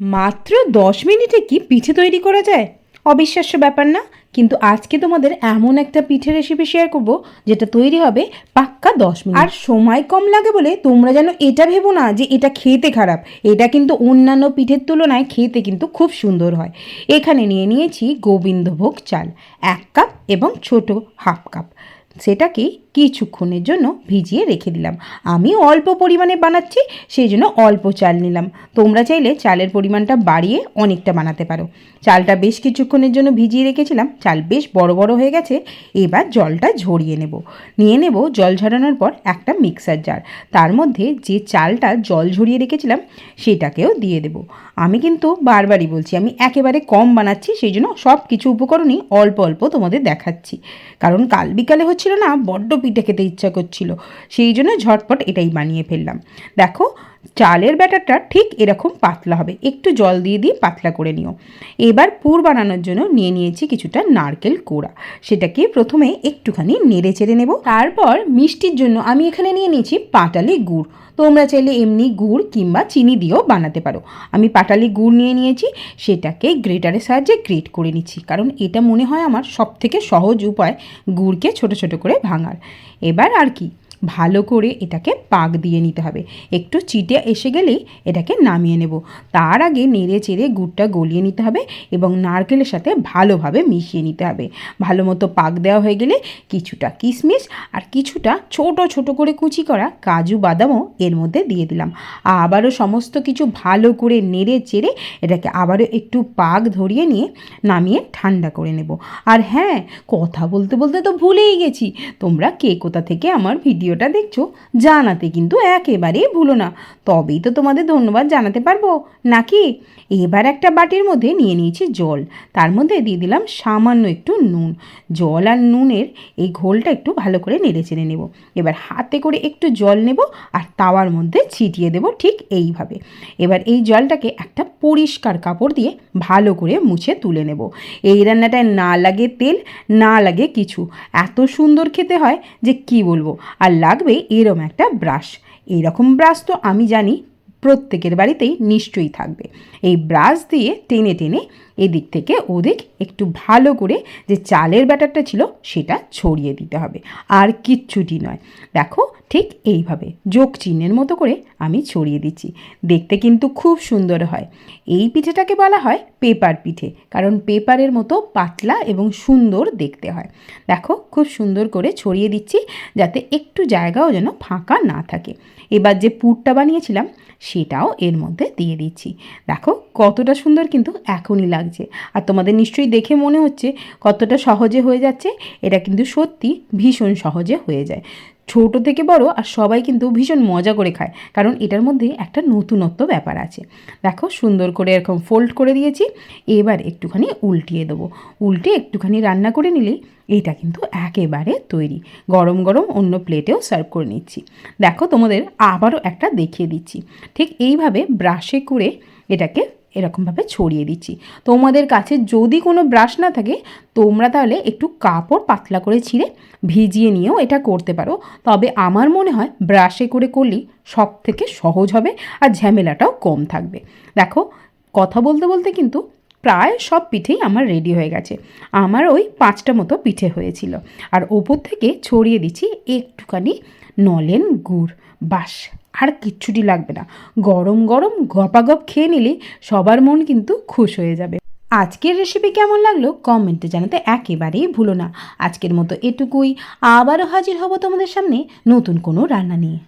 মাত্র দশ মিনিটে কি পিঠে তৈরি করা যায়? অবিশ্বাস্য ব্যাপার না, কিন্তু আজকে তোমাদের এমন একটা পিঠে রেসিপি শেয়ার করব, যেটা তৈরি হবে পাক্কা দশ মিনিট। আর সময় কম লাগে বলে তোমরা যেন এটা ভেবো না যে এটা খেতে খারাপ। এটা কিন্তু অন্যান্য পিঠের তুলনায় খেতে কিন্তু খুব সুন্দর হয়। এখানে নিয়ে নিয়েছি গোবিন্দভোগ চাল, এক কাপ এবং ছোট হাফ কাপ। সেটাকে কিছুক্ষণের জন্য ভিজিয়ে রেখে দিলাম। আমি অল্প পরিমাণে বানাচ্ছি, সেই জন্য অল্প চাল নিলাম। তোমরা চাইলে চালের পরিমাণটা বাড়িয়ে অনেকটা বানাতে পারো। চালটা বেশ কিছুক্ষণের জন্য ভিজিয়ে রেখেছিলাম। চাল বেশ বড় বড় হয়ে গেছে। এবার জলটা ঝরিয়ে নেব। নিয়ে নেব জল ঝরানোর পর একটা মিক্সার জার। তার মধ্যে যে চালটা জল ঝরিয়ে রেখেছিলাম, সেটাকেও দিয়ে দেব। আমি কিন্তু বারবারই বলছি, আমি একেবারে কম বানাচ্ছি, সেই জন্য সব কিছু উপকরণই অল্প অল্প তোমাদের দেখাচ্ছি। কারণ কাল বিকালে হচ্ছিল না, বড্ড পিঠে খেতে ইচ্ছা করছিল। সেই জন্য ঝটপট এটাই বানিয়ে ফেললাম। দেখো চালের ব্যাটারটা ঠিক এরকম পাতলা হবে। একটু জল দিয়ে দিয়ে পাতলা করে নিও। এবার পুর বানানোর জন্য নিয়ে নিয়েছি কিছুটা নারকেল কোড়া। সেটাকে প্রথমে একটুখানি নেড়ে চেড়ে নেব। তারপর মিষ্টির জন্য আমি এখানে নিয়ে নিয়েছি পাটালি গুড়। তোমরা চাইলে এমনি গুড় কিংবা চিনি দিয়েও বানাতে পারো। আমি পাটালি গুড় নিয়ে নিয়েছি, সেটাকে গ্রেটারের সাহায্যে গ্রেট করে নিচ্ছি। কারণ এটা মনে হয় আমার সব থেকে সহজ উপায় গুড়কে ছোট ছোট করে ভাঙার। এবার আর কি? ভালো করে এটাকে পাক দিয়ে নিতে হবে। একটু চিটে এসে গেলেই এটাকে নামিয়ে নেব। তার আগে নেড়ে চেড়ে গুড়টা গলিয়ে নিতে হবে এবং নারকেলের সাথে ভালোভাবে মিশিয়ে নিতে হবে। ভালো মতো পাক দেওয়া হয়ে গেলে কিছুটা কিশমিশ আর কিছুটা ছোট ছোট করে কুচি করা কাজু বাদামও এর মধ্যে দিয়ে দিলাম। আবারও সমস্ত কিছু ভালো করে নেড়ে চেড়ে এটাকে আবারও একটু পাক ধরিয়ে নিয়ে নামিয়ে ঠান্ডা করে নেব। আর হ্যাঁ কথা বলতে বলতে তো ভুলেই গেছি। তোমরা কে কোথা থেকে আমার ভিডিওটা দেখছ, জানাতে কিন্তু একেবারেই ভুলো না। তবেই তো তোমাদের ধন্যবাদ জানাতে পারব, নাকি? এবার একটা বাটির মধ্যে নিয়ে নিয়েছি জল। তার মধ্যে দিয়ে দিলাম সামান্য একটু নুন। জল আর নুনের এই ঘোলটা একটু ভালো করে নেড়ে চেড়ে নেব। এবার হাতে করে একটু জল নেব আর তাওয়ার মধ্যে ছিটিয়ে দেব ঠিক এইভাবে। এবার এই জলটাকে একটা পরিষ্কার কাপড় দিয়ে ভালো করে মুছে তুলে নেব। এই রান্নাটায় না লাগে তেল, না লাগে কিছু। এত সুন্দর খেতে হয় যে কি বলব? আর লাগবে এরম একটা ব্রাশ। এইরকম ব্রাশ তো আমি জানি প্রত্যেকের বাড়িতেই নিশ্চয়ই থাকবে। এই ব্রাশ দিয়ে টেনে টেনে এদিক থেকে ওদিক একটু ভালো করে যে চালের ব্যাটারটা ছিল সেটা ছড়িয়ে দিতে হবে। আর কিচ্ছুটি নয়। দেখো ঠিক এইভাবে যোগ চিহ্নের মতো করে আমি ছড়িয়ে দিচ্ছি। দেখতে কিন্তু খুব সুন্দর হয়। এই পিঠেটাকে বলা হয় পেপার পিঠে, কারণ পেপারের মতো পাতলা এবং সুন্দর দেখতে হয়। দেখো, খুব সুন্দর করে ছড়িয়ে দিচ্ছি যাতে একটু জায়গাও যেন ফাঁকা না থাকে। এবার যে পুরটা বানিয়েছিলাম, সেটাও এর মধ্যে দিয়ে দিচ্ছি। দেখো, কতটা সুন্দর কিন্তু এখনই লাগছে। আর তোমাদের নিশ্চয়ই দেখে মনে হচ্ছে কতটা সহজে হয়ে যাচ্ছে। এটা কিন্তু সত্যি ভীষণ সহজে হয়ে যায়। ছোট থেকে বড় আর সবাই কিন্তু ভীষণ মজা করে খায়। কারণ এটার মধ্যে একটা নতুনত্ব ব্যাপার আছে। দেখো সুন্দর করে এরকম ফোল্ড করে দিয়েছি। এবার একটুখানি উল্টিয়ে দেবো। উল্টে একটুখানি রান্না করে নিলেই এটা কিন্তু একেবারে তৈরি। গরম গরম অন্য প্লেটেও সার্ভ করে নিচ্ছি। দেখো তোমাদের আবারও একটা দেখিয়ে দিচ্ছি। ঠিক এইভাবে ব্রাশে করে এটাকে এরকমভাবে ছড়িয়ে দিচ্ছি। তোমাদের কাছে যদি কোনো ব্রাশ না থাকে, তোমরা তাহলে একটু কাপড় পাতলা করে ছিঁড়ে ভিজিয়ে নিয়েও এটা করতে পারো। তবে আমার মনে হয় ব্রাশে করে করলেই সব থেকে সহজ হবে আর ঝামেলাটাও কম থাকবে। দেখো, কথা বলতে বলতে কিন্তু প্রায় সব পিঠেই আমার রেডি হয়ে গেছে। আমার ওই পাঁচটা মতো পিঠে হয়েছিল। আর ওপর থেকে ছড়িয়ে দিচ্ছি একটুখানি নলেন গুড়। বাস, আর কিচ্ছুটি লাগবে না। গরম গরম গপাগপ খেয়ে নিলে সবার মন কিন্তু খুশ হয়ে যাবে। আজকের রেসিপি কেমন লাগল কমেন্টে জানাতে একেবারেই ভুলো না। আজকের মতো এটুকুই। আবারও হাজির হব তোমাদের সামনে নতুন কোনো রান্না নিয়ে।